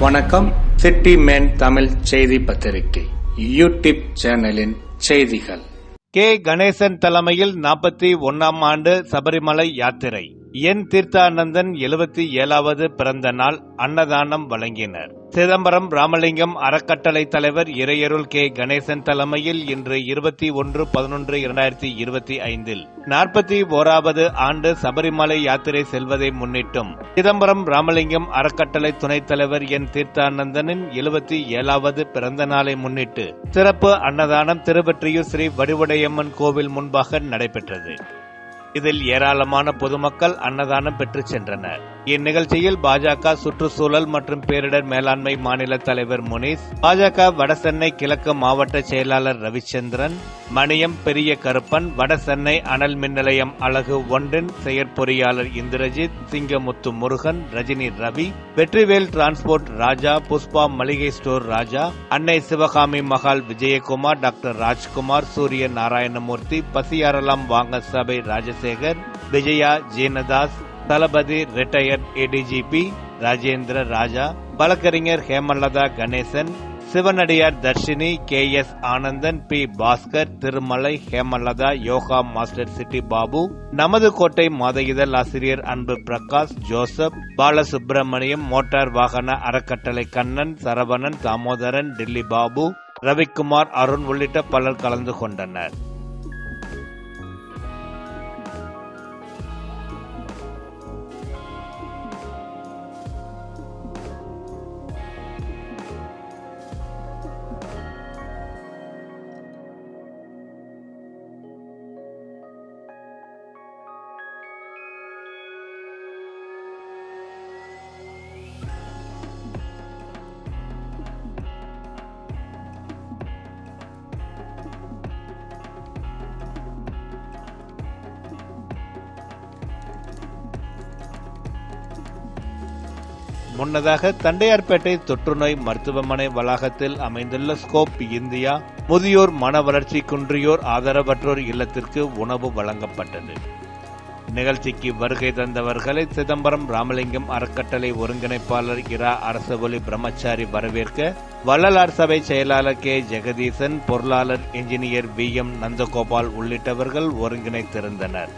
வணக்கம். City man Tamil செய்தி பத்திரிகை. யூடியூப் சேனலின் செய்திகள். கே. கணேசன் தலைமையில் நாற்பத்தி ஒன்னாம் ஆண்டு சபரிமலை யாத்திரை. என் தீர்த்தானந்தன் எழுபத்தி ஏழாவது பிறந்த நாள் அன்னதானம் வழங்கினர். சிதம்பரம் ராமலிங்கம் அறக்கட்டளை தலைவர் இறையருள் கே. கணேசன் தலைமையில் இன்று இருபத்தி ஒன்று பதினொன்று இரண்டாயிரத்தி இருபத்தி ஐந்தில் நாற்பத்தி ஓராவது ஆண்டு சபரிமலை யாத்திரை செல்வதை முன்னிட்டும் சிதம்பரம் ராமலிங்கம் அறக்கட்டளை துணைத் தலைவர் என் தீர்த்தானந்தனின் எழுபத்தி ஏழாவது பிறந்த நாளை முன்னிட்டு சிறப்பு அன்னதானம் திருவெற்றியூர் ஸ்ரீ வடிவுடையம்மன் கோவில் முன்பாக நடைபெற்றது. இதில் ஏராளமான பொதுமக்கள் அன்னதானம் பெற்றுச் சென்றனர். இந்நிகழ்ச்சியில் பாஜக சுற்றுச்சூழல் மற்றும் பேரிடர் மேலாண்மை மாநில தலைவர் முனீஷ் பாஜக வடசென்னை கிழக்கு மாவட்ட செயலாளர் ரவிச்சந்திரன் மணியம் பெரிய கருப்பன் வடசென்னை அனல் மின் நிலையம் அழகு ஒன்றின் செயற்பொறியாளர் இந்திரஜித் சிங்கமுத்து முருகன் ரஜினி ரவி வெற்றிவேல் டிரான்ஸ்போர்ட் ராஜா புஷ்பா மளிகை ஸ்டோர் ராஜா அன்னை சிவகாமி மகால் விஜயகுமார் டாக்டர் ராஜ்குமார் சூரிய நாராயணமூர்த்தி பசியாரலாம் வாங்க சபை ராஜசேகர் விஜயா ஜீனதாஸ் தளபதி ரிட்டையர்ட் ஏடிஜிபி ராஜேந்திர ராஜா வழக்கறிஞர் ஹேமலதா கணேசன் சிவனடியார் Dharshini K S Anandan B Baskar Thirumalai Hemalatha yoga master Chitti Babu நமது கோட்டை மாத இதழ் ஆசிரியர் அன்பு பிரகாஷ் ஜோசப் பாலசுப்பிரமணியம் மோட்டார் வாகன அறக்கட்டளை கண்ணன் சரவணன் தாமோதரன் டில்லி பாபு ரவிக்குமார் அருண் உள்ளிட்ட பலர் கலந்து கொண்டனர். முன்னதாக தண்டையார்பேட்டை தொற்றுநோய் மருத்துவமனை வளாகத்தில் அமைந்துள்ள ஸ்கோப் இந்தியா முதியோர் மன வளர்ச்சி குன்றியோர் ஆதரவற்றோர் இல்லத்திற்கு உணவு வழங்கப்பட்டது. நிகழ்ச்சிக்கு வருகை தந்தவர்களை சிதம்பரம் ராமலிங்கம் அறக்கட்டளை ஒருங்கிணைப்பாளர் இரா அரசவொலி பிரம்மச்சாரி வரவேற்க வள்ளலார் சபை செயலாளர் கே. ஜெகதீசன் பொருளாளர் இன்ஜினியர் வி. எம். நந்தகோபால் உள்ளிட்டவர்கள் ஒருங்கிணைத்திருந்தனர்.